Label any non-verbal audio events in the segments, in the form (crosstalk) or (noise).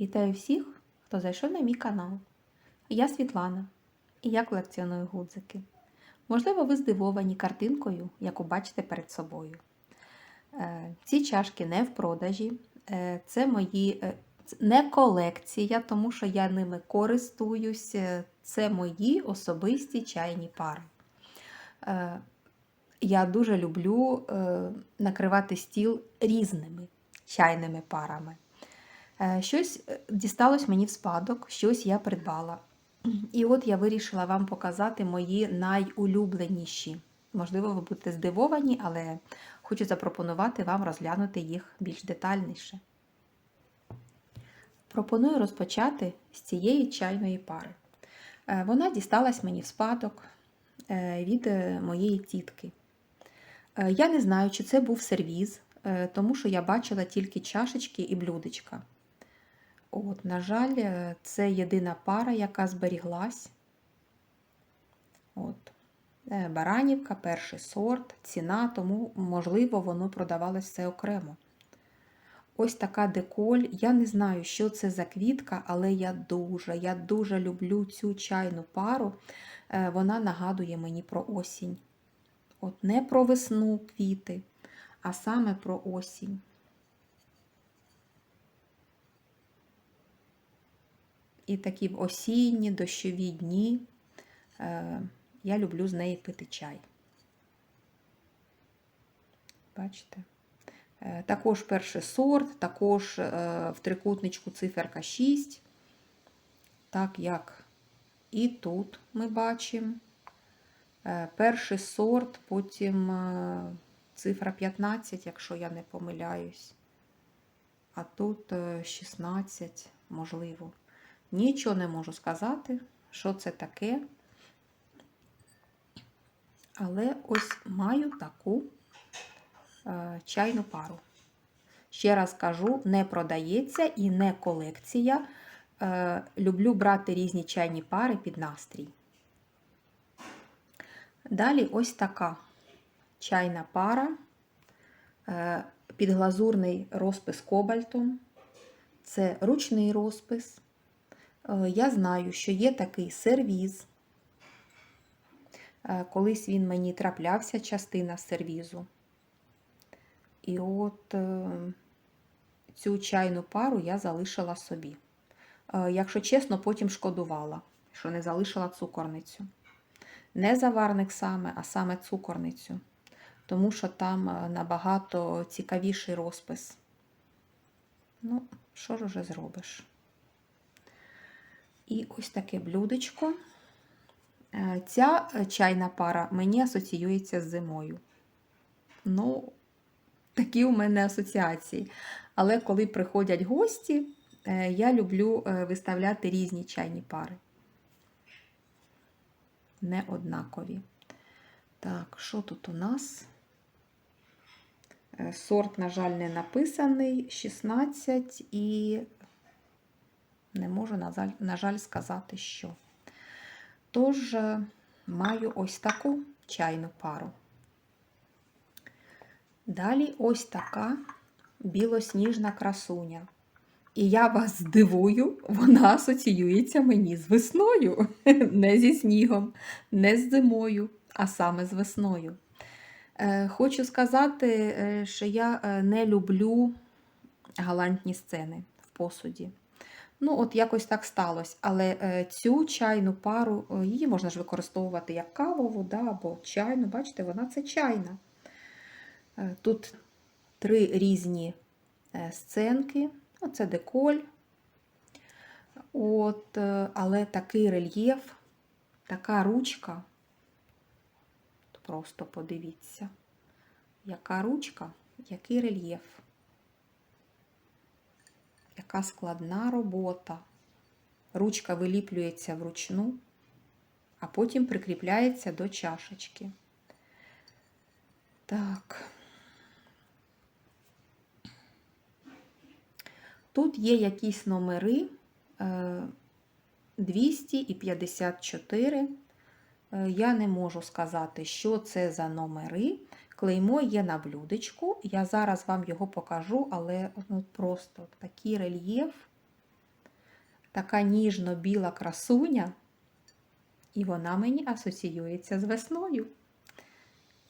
Вітаю всіх, хто зайшов на мій канал. Я Світлана, і я колекціоную гудзики. Можливо, ви здивовані картинкою, яку бачите перед собою. Е, Ці чашки не в продажі, Е, це мої е, не колекція, тому що я ними користуюсь. Це мої особисті чайні пари. Я дуже люблю накривати стіл різними чайними парами. Е, Щось е, дісталось мені в спадок, щось я придбала. І от я вирішила вам показати мої найулюбленіші. Можливо, ви будете здивовані, але хочу запропонувати вам розглянути їх більш детальніше. Пропоную розпочати з цієї чайної пари. Е, Вона дісталась мені в спадок від моєї тітки. Я не знаю, чи це був сервіз, тому що я бачила тільки чашечки і блюдечка. От, на жаль, е, це єдина пара, яка зберіглась. От. Е, Баранівка, перший сорт, ціна, тому, можливо, воно продавалось все окремо. Ось така деколь. Я не знаю, що це за квітка, але я дуже, я дуже люблю цю чайну пару. Е, Вона нагадує мені про осінь. От не про весну квіти, а саме про осінь. І такі в осінні, дощові дні е, я люблю з неї пити чай. Бачите? Е, Також перший сорт, також е, в трикутничку циферка 6, так як і тут ми бачимо. Перший сорт, потім цифра 15, якщо я не помиляюсь. А тут е, 16, можливо. Нічого не можу сказати, що це таке. Але ось маю таку е, чайну пару. Ще раз кажу, не продається і не колекція. Е, люблю брати різні чайні пари під настрій. Далі ось така чайна пара, е, підглазурний розпис кобальтом. Це ручний розпис. Е, Я знаю, що є такий сервіз. Е, Колись він мені траплявся, частина сервізу. І от е, цю чайну пару я залишила собі. Якщо чесно, потім шкодувала, що не залишила цукорницю. Не заварник саме, а саме цукорницю. Тому що там набагато цікавіший розпис. Ну, що ж уже зробиш? І ось таке блюдечко. Е, Ця е, чайна пара мені асоціюється з зимою. Ну, такі у мене асоціації. Але коли приходять гості, е, я люблю виставляти різні чайні пари. Не однакові. Так, що тут у нас? Сорт, на жаль, не написаний. 16 і не можу, на жаль, сказати, що. Тож, е, маю ось таку чайну пару. Далі ось така білосніжна красуня. І я вас здивую, вона асоціюється мені з весною, (laughs) не зі снігом, не з зимою, а саме з весною. Е, Хочу сказати, е, що я не люблю галантні сцени в посуді. Ну, от якось так сталося. Але е, цю чайну пару, е, її можна ж використовувати як кавову, да, або чайну. Бачите, вона це чайна. Е, Тут три різні сценки. Оце деколь. От, але такий рельєф, така ручка. Просто подивіться, яка ручка, який рельєф. Яка складна робота. Ручка виліплюється вручну, а потім прикріпляється до чашечки. Так. Тут є якісь номери е, 200 і 54. Е, Я не можу сказати, що це за номери. Клеймо є на блюдечку. Я зараз вам його покажу, але ну, просто такий рельєф. така ніжно-біла красуня, і вона мені асоціюється з весною.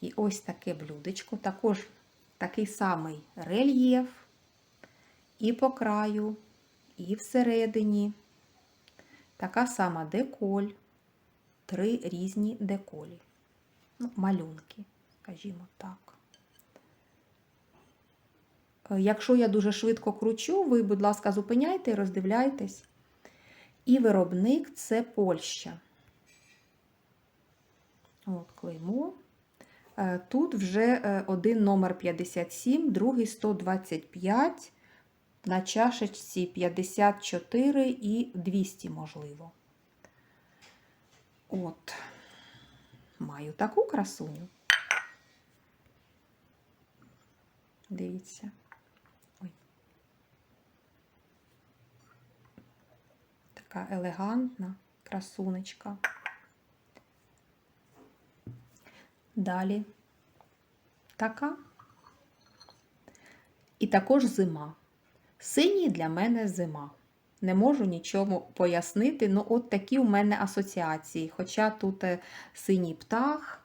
І ось таке блюдечко, також такий самий рельєф, і по краю, і всередині. Така сама деколь, три різні деколі. Ну, малюнки, скажімо так. Е, Якщо я дуже швидко кручу, ви, будь ласка, зупиняйте і роздивляйтесь. І виробник це Польща. От клеймо. Е, Тут вже е, один номер 57, другий 125, на чашечці 54 і 200, можливо. От, маю таку красуню. Дивіться. Ой. Така елегантна красунечка. Далі така. І також зима. Синій для мене зима. Не можу нічому пояснити, ну от такі у мене асоціації. Хоча тут е, синій птах,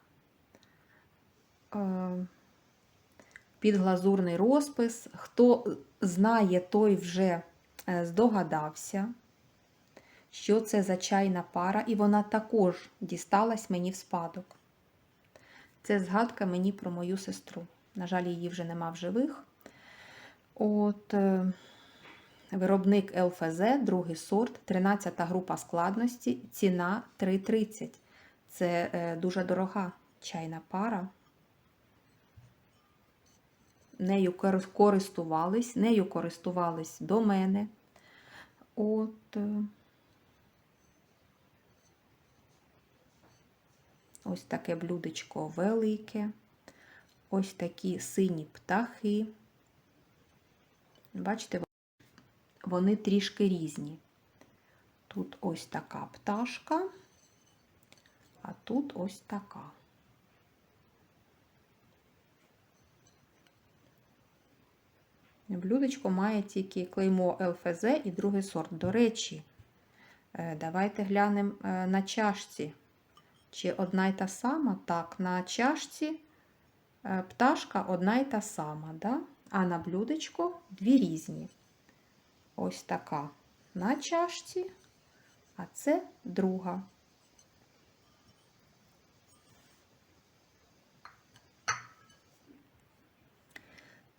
е, підглазурний розпис. Хто знає, той вже е, здогадався, що це за чайна пара, і вона також дісталась мені в спадок. Це згадка мені про мою сестру. На жаль, її вже нема в живих. От е, виробник ЛФЗ, другий сорт, 13 група складності, ціна 3,30. Це е, дуже дорога чайна пара. Нею користувались, нею користувались до мене. От. е, Ось таке блюдечко велике. Ось такі сині птахи. Бачите, вони трішки різні. Тут ось така пташка, а тут ось така. Блюдечко має тільки клеймо ЛФЗ і другий сорт. До речі, е, давайте глянемо е, на чашці. Чи одна й та сама? Так, на чашці е, пташка одна й та сама, да? а на блюдечко дві різні. Ось така на чашці, а це друга.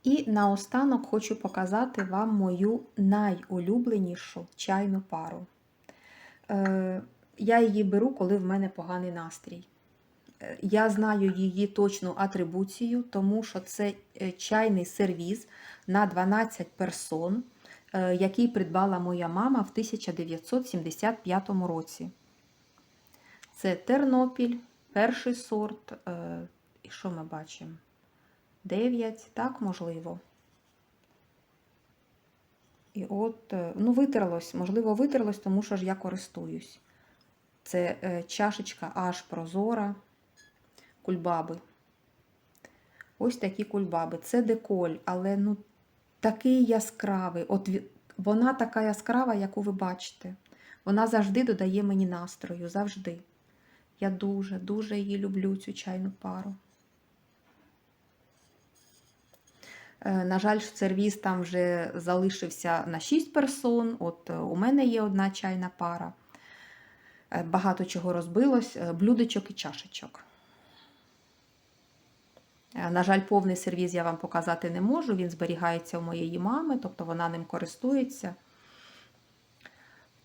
І наостанок хочу показати вам мою найулюбленішу чайну пару. Е, я її беру, коли в мене поганий настрій. Е, Я знаю її точну атрибуцію, тому що це е, чайний сервіз на 12 персон, який придбала моя мама в 1975 році. Це Тернопіль, перший сорт. І що ми бачимо? 9, так, можливо. І от, е, ну, витерлось, можливо, витерлось, тому що ж я користуюсь. Це е, чашечка аж прозора, кульбаби. Ось такі кульбаби. Це деколь, але ну, такий яскравий. От вона така яскрава, яку ви бачите. Вона завжди додає мені настрою. Завжди. Я дуже, дуже її люблю, цю чайну пару. Е, На жаль, сервіс там вже залишився на 6 персон. От е, у мене є одна чайна пара. Е, Багато чого розбилось, е, блюдечок і чашечок. Е, На жаль, повний сервіз я вам показати не можу. Він зберігається у моєї мами, тобто вона ним користується.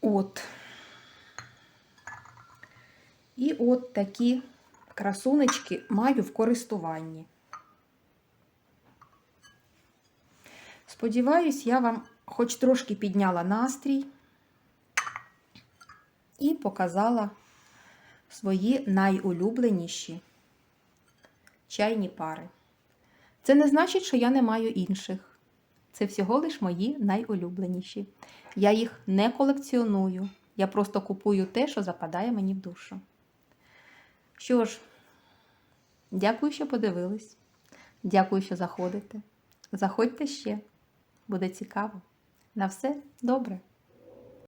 От. І от такі красунечки маю в користуванні. Сподіваюсь, я вам хоч трошки підняла настрій і показала свої найулюбленіші чайні пари. Це не значить, що я не маю інших. Це всього лиш мої найулюбленіші. Я їх не колекціоную. Я просто купую те, що западає мені в душу. Що ж, дякую, що подивились. Дякую, що заходите. Заходьте ще. Буде цікаво. На все добре.